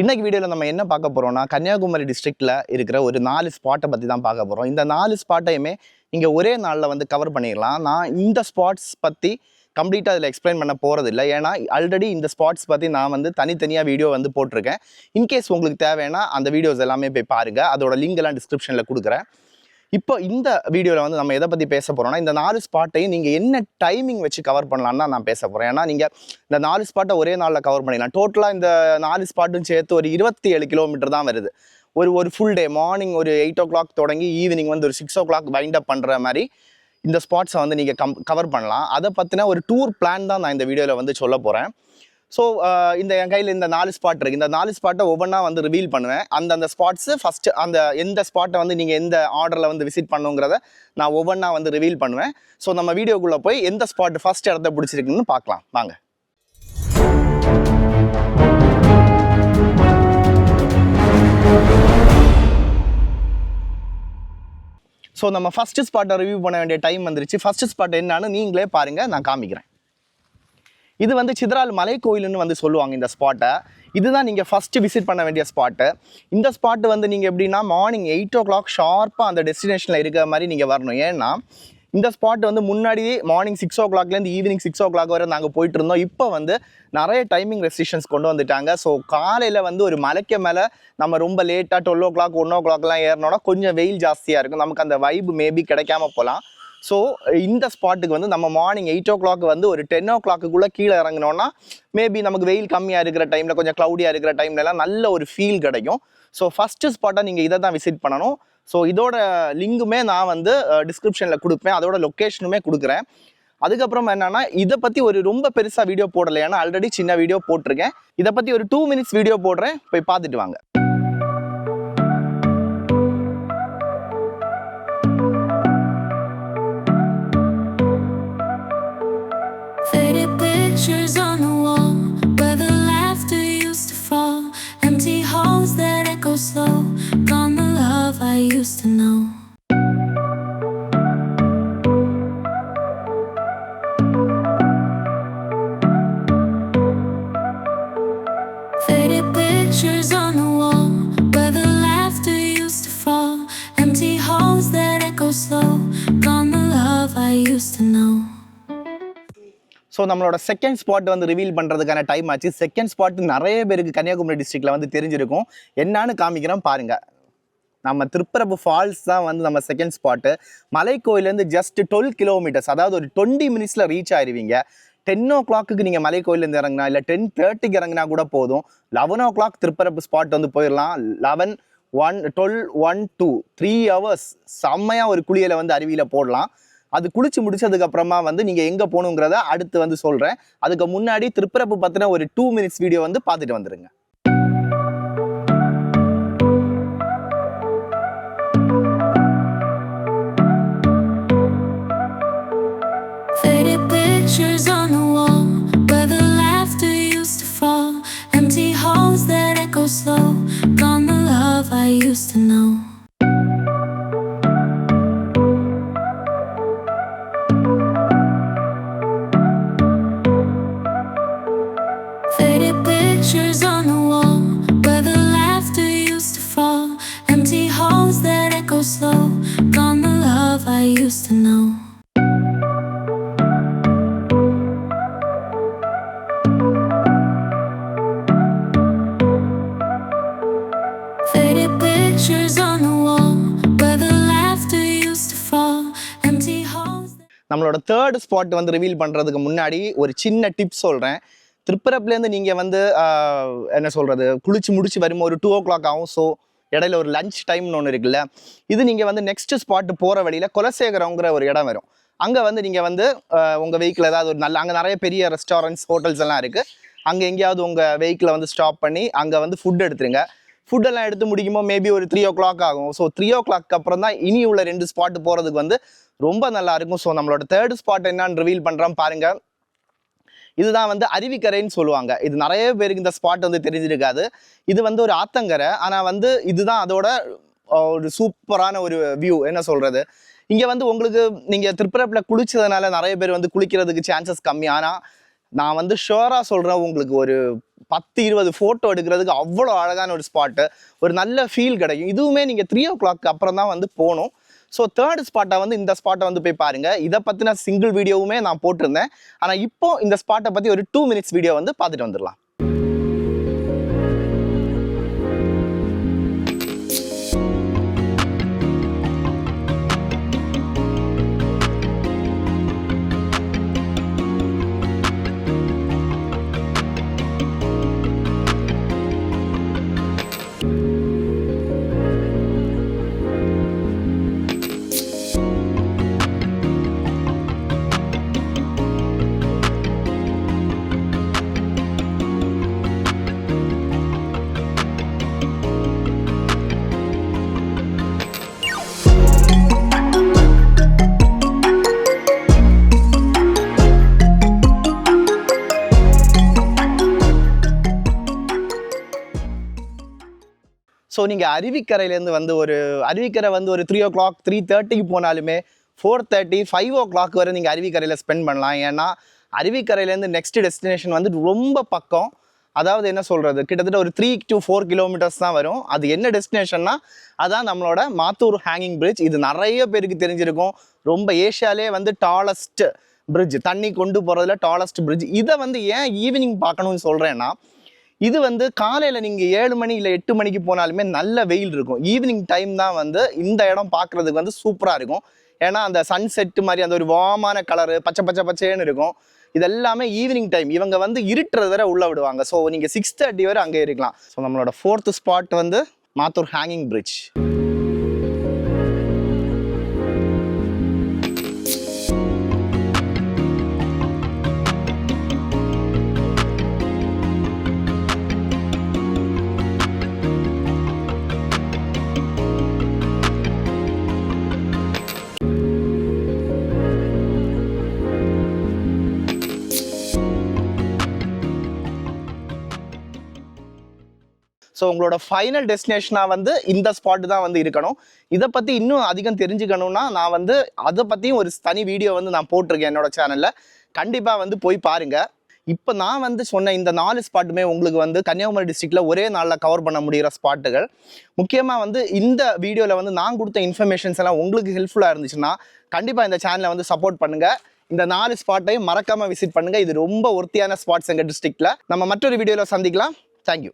இன்றைக்கு வீடியோவில் நம்ம என்ன பார்க்க போகிறோம்னா கன்னியாகுமரி டிஸ்ட்ரிக்டில் இருக்கிற ஒரு நாலு ஸ்பாட்டை பற்றி தான் பார்க்க போகிறோம் இந்த நாலு ஸ்பாட்டையுமே நீங்கள் ஒரே நாளில் வந்து கவர் பண்ணிடலாம். நான் இந்த ஸ்பாட்ஸ் பற்றி கம்ப்ளீட்டாக அதில் எக்ஸ்பிளைன் பண்ண போகிறது இல்லை ஏன்னா ஆல்ரெடி இந்த ஸ்பாட்ஸ் பற்றி நான் வந்து தனித்தனியாக வீடியோ வந்து போட்டிருக்கேன். இன்கேஸ் உங்களுக்கு தேவைன்னா அந்த வீடியோஸ் எல்லாமே போய் பாருங்கள் அதோட லிங்க் எல்லாம் டிஸ்கிரிப்ஷனில் கொடுக்குறேன். இப்போ இந்த வீடியோவில் வந்து நம்ம எதை பற்றி பேச போகிறோம்னா இந்த நாலு ஸ்பாட்டையும் நீங்கள் என்ன டைமிங் வச்சு கவர் பண்ணலான்னு தான் நான் பேச போகிறேன் ஏன்னா நீங்கள் இந்த நாலு ஸ்பாட்டை ஒரே நாளில் கவர் பண்ணிடலாம். டோட்டலாக இந்த நாலு ஸ்பாட்டும் சேர்த்து ஒரு இருபத்தி ஏழு கிலோமீட்டர் தான் வருது. ஒரு ஒரு ஃபுல் டே மார்னிங் ஒரு எயிட் ஓ கிளாக் தொடங்கி ஈவினிங் வந்து ஒரு six o'clock wind up பண்ணுற மாதிரி இந்த ஸ்பாட்ஸை வந்து நீங்கள் கம் கவர் பண்ணலாம். அதை பற்றின ஒரு டூர் பிளான் தான் நான் இந்த வீடியோவில் வந்து சொல்ல போகிறேன் ஸோ uh, இந்த என் கையில் இந்த நாலு ஸ்பாட் இருக்குது இந்த நாலு ஸ்பாட்டை ஒவ்வொன்றா வந்து ரிவீல் பண்ணுவேன். அந்தந்த ஸ்பாட்ஸு ஃபஸ்ட்டு அந்த எந்த ஸ்பாட்டை வந்து நீங்கள் எந்த ஆர்டரில் வந்து விசிட் பண்ணுங்கிறத நான் ஒவ்வொன்றா வந்து ரிவீல் பண்ணுவேன். ஸோ நம்ம வீடியோக்குள்ளே போய் எந்த ஸ்பாட் ஃபஸ்ட் இடத்த பிடிச்சிருக்குன்னு பார்க்கலாம். வாங்க. ஸோ நம்ம ஃபஸ்ட்டு ஸ்பாட்டை ரிவ்யூ பண்ண வேண்டிய டைம் வந்துருச்சு. ஃபஸ்ட்டு ஸ்பாட் என்னன்னு நீங்களே பாருங்கள் நான் காமிக்கிறேன். இது வந்து சிதறால் மலை கோயில்னு வந்து சொல்லுவாங்க இந்த ஸ்பாட்டை இதுதான் நீங்கள் ஃபஸ்ட்டு விசிட் பண்ண வேண்டிய ஸ்பாட்டு இந்த ஸ்பாட்டு வந்து நீங்கள் எப்படின்னா மார்னிங் எயிட் ஓ கிளாக் ஷார்ப்பாக அந்த டெஸ்டினேஷனில் இருக்கிற மாதிரி நீங்கள் வரணும். ஏன்னா இந்த ஸ்பாட் வந்து முன்னாடி மார்னிங் சிக்ஸ் ஓ கிளாக்லேருந்து ஈவினிங் சிக்ஸ் ஓ கிளாக் வரை நாங்கள் போயிட்டு இருந்தோம். இப்போ வந்து நிறைய டைமிங் ரெஸ்ட்ரிக்ஷன்ஸ் கொண்டு வந்துட்டாங்க. ஸோ காலையில் வந்து ஒரு மலைக்கு மேலே நம்ம ரொம்ப லேட்டாக டுவெல் ஓ கிளாக் ஒன் ஓ கிளாக்லாம் ஏறினோன்னா கொஞ்சம் வெயில் ஜாஸ்தியாக இருக்கும். நமக்கு அந்த வைப் மேபி கிடைக்காம போகலாம். ஸோ இந்த ஸ்பாட்டுக்கு வந்து நம்ம மார்னிங் எயிட் ஓ கிளாக் வந்து ஒரு டென் ஓ கிளாக்குள்ளே கீழே இறங்கினோன்னா மேபி நமக்கு வெயில் கம்மியாக இருக்கிற டைமில் கொஞ்சம் க்ளவுடியாக இருக்கிற டைம்லலாம் நல்ல ஒரு ஃபீல் கிடைக்கும். ஸோ ஃபஸ்ட்டு ஸ்பாட்டாக நீங்கள் இதை தான் விசிட் பண்ணணும். ஸோ இதோட லிங்குமே நான் வந்து டிஸ்கிரிப்ஷனில் கொடுப்பேன். அதோட லொக்கேஷனுமே கொடுக்குறேன். அதுக்கப்புறம் என்னன்னா இதை பற்றி ஒரு ரொம்ப பெருசாக வீடியோ போடலை. ஏன்னா ஆல்ரெடி சின்ன வீடியோ போட்டிருக்கேன். இதை பற்றி ஒரு டூ மினிட்ஸ் வீடியோ போடுறேன். போய் பார்த்துட்டு வாங்க. Pictures on the ஸோ நம்மளோட செகண்ட் ஸ்பாட் வந்து ரிவீல் பண்ணுறதுக்கான டைம் ஆச்சு. செகண்ட் ஸ்பாட் நிறைய பேருக்கு கன்னியாகுமரி டிஸ்ட்ரிக்டில் வந்து தெரிஞ்சிருக்கும். என்னான்னு காமிக்கிறோம் பாருங்கள் நம்ம திருப்பரப்பு ஃபால்ஸ் தான் வந்து நம்ம செகண்ட் ஸ்பாட்டு மலைக்கோயிலேருந்து ஜஸ்ட் டுவெல் கிலோமீட்டர்ஸ் அதாவது ஒரு டுவெண்ட்டி மினிட்ஸில் ரீச் ஆயிருவீங்க. டென் ஓ கிளாக்கு நீங்கள் மலைக்கோயிலேருந்து இறங்கினா இல்லை டென் தேர்ட்டிக்கு இறங்கினா கூட போதும். Eleven o'clock Thirparappu spot வந்து போயிடலாம் eleven one twelve one two three hours செம்மையாக ஒரு குளியலை வந்து அருவியில் போடலாம். அது குளிச்சு முடிச்சதுக்கு அப்புறமா வந்து நீங்க எங்க போகணுங்கிறத அடுத்து வந்து சொல்றேன். அதுக்கு முன்னாடி திருப்பரப்பு பற்றின ஒரு டூ மினிட்ஸ் வீடியோ வந்து பார்த்துட்டு வந்துருங்க. Pictures on நம்மளோட தேர்ட் ஸ்பாட் வந்து ரிவீல் பண்ணுறதுக்கு முன்னாடி ஒரு சின்ன டிப் சொல்கிறேன் திருப்பரப்புலேருந்து நீங்கள் வந்து என்ன சொல்கிறது குளிச்சு முடிச்சு வரும்போது ஒரு டூ ஓ கிளாக் ஆகும். ஸோ இடையில ஒரு லஞ்ச் டைம்னு ஒன்று இருக்குல்ல இது நீங்கள் வந்து நெக்ஸ்ட் ஸ்பாட்டு போகிற வழியில் குலசேகரங்கிற ஒரு இடம் வரும். அங்கே வந்து நீங்கள் வந்து உங்கள் வெஹிக்கிள் ஏதாவது ஒரு நல்ல அங்கே நிறைய பெரிய ரெஸ்டாரண்ட்ஸ் ஹோட்டல்ஸ் எல்லாம் இருக்குது அங்கே எங்கேயாவது உங்கள் வெஹிக்கிளை வந்து ஸ்டாப் பண்ணி அங்கே வந்து ஃபுட் எடுத்துருங்க. ஃபுட்டெல்லாம் எடுத்து முடிக்கும்போது மேபி ஒரு த்ரீ ஓ கிளாக் ஆகும். ஸோ த்ரீ ஓ கிளாக் அப்புறம் தான் இனி உள்ள ரெண்டு ஸ்பாட் போகிறதுக்கு வந்து ரொம்ப நல்லா இருக்கும். ஸோ நம்மளோட தேர்ட் ஸ்பாட் என்னன்னு ரிவீல் பண்ணுறோம் பாருங்கள் இதுதான் வந்து அருவிக்கரைன்னு சொல்லுவாங்க. இது நிறைய பேருக்கு இந்த ஸ்பாட் வந்து தெரிஞ்சிருக்காது. இது வந்து ஒரு ஆத்தங்கரை. ஆனால் வந்து இதுதான் அதோட ஒரு சூப்பரான ஒரு வியூ என்ன சொல்கிறது இங்கே வந்து உங்களுக்கு நீங்கள் திருப்பரப்பில் குளிச்சதுனால நிறைய பேர் வந்து குளிக்கிறதுக்கு சான்சஸ் கம்மி. ஆனால் நான் வந்து ஷுவராக சொல்கிறேன் உங்களுக்கு ஒரு பத்து இருபது ஃபோட்டோ எடுக்கிறதுக்கு அவ்வளோ அழகான ஒரு ஸ்பாட்டு ஒரு நல்ல ஃபீல் கிடைக்கும். இதுவுமே நீங்கள் த்ரீ ஓ கிளாக் அப்புறம் தான் வந்து போகணும். ஸோ தேர்ட் ஸ்பாட்டை வந்து இந்த ஸ்பாட்டை வந்து போய் பாருங்கள் இதை பற்றின சிங்கிள் வீடியோவுமே நான் போட்டிருந்தேன். ஆனால் இப்போ இந்த ஸ்பாட்டை பற்றி ஒரு டூ மினிட்ஸ் வீடியோ வந்து பார்த்துட்டு வந்துடலாம். ஸோ நீங்கள் அருவிக்கரையிலேருந்து வந்து ஒரு அருவிக்கரை வந்து ஒரு த்ரீ ஓ கிளாக் த்ரீ தேர்ட்டிக்கு போனாலுமே four thirty five o'clock வரை நீங்கள் அருவிக்கரையில் ஸ்பெண்ட் பண்ணலாம். ஏன்னா அருவிக்கரையிலேருந்து நெக்ஸ்ட் டெஸ்டினேஷன் வந்து ரொம்ப பக்கம். அதாவது என்ன சொல்கிறது கிட்டத்தட்ட ஒரு த்ரீ டு ஃபோர் கிலோமீட்டர்ஸ் தான் வரும். அது என்ன டெஸ்டினேஷன்னா அதான் நம்மளோட மாத்தூர் ஹேங்கிங் பிரிட்ஜ் இது நிறைய பேருக்கு தெரிஞ்சிருக்கும். ரொம்ப ஏஷியாலே வந்து டாலஸ்ட் பிரிட்ஜ் தண்ணி கொண்டு போகிறதுல டாலஸ்ட் பிரிட்ஜ் இதை வந்து ஏன் ஈவினிங் பார்க்கணும்னு சொல்கிறேன்னா இது வந்து காலையில் நீங்கள் ஏழு மணி இல்லை எட்டு மணிக்கு போனாலுமே நல்ல வெயில் இருக்கும். ஈவினிங் டைம் தான் வந்து இந்த இடம் பார்க்குறதுக்கு வந்து சூப்பராக இருக்கும். ஏன்னா அந்த சன் செட்டு மாதிரி அந்த ஒரு வாமான கலரு பச்சை பச்சை பச்சைன்னு இருக்கும். இதெல்லாமே ஈவினிங் டைம் இவங்க வந்து இருட்டுறது வரை உள்ளே விடுவாங்க. ஸோ நீங்கள் சிக்ஸ் தேர்ட்டி வரை அங்கே இருக்கலாம். ஸோ நம்மளோட ஃபோர்த்து ஸ்பாட் வந்து மாத்தூர் ஹேங்கிங் பிரிட்ஜ் ஸோ உங்களோட ஃபைனல் டெஸ்டினேஷனாக வந்து இந்த ஸ்பாட்டு தான் வந்து இருக்கணும். இதை பற்றி இன்னும் அதிகம் தெரிஞ்சுக்கணும்னா நான் வந்து அதை பற்றியும் ஒரு தனி வீடியோ வந்து நான் போட்டிருக்கேன் என்னோட சேனலில் கண்டிப்பாக வந்து போய் பாருங்க. இப்போ நான் வந்து சொன்ன இந்த நாலு ஸ்பாட்டுமே உங்களுக்கு வந்து கன்னியாகுமரி டிஸ்ட்ரிக்டில் ஒரே நாளில் கவர் பண்ண முடிகிற ஸ்பாட்டுகள் முக்கியமாக வந்து இந்த வீடியோவில் வந்து நான் கொடுத்த இன்ஃபர்மேஷன்ஸ் எல்லாம் உங்களுக்கு ஹெல்ப்ஃபுல்லாக இருந்துச்சுன்னா கண்டிப்பாக இந்த சேனலை வந்து சப்போர்ட் பண்ணுங்கள் இந்த நாலு ஸ்பாட்டையும் மறக்காமல் விசிட் பண்ணுங்கள் இது ரொம்ப ஒர்த்தியான ஸ்பாட்ஸ் எங்கள் டிஸ்ட்ரிக்டில் நம்ம மற்றொரு வீடியோவில் சந்திக்கலாம். தேங்க்யூ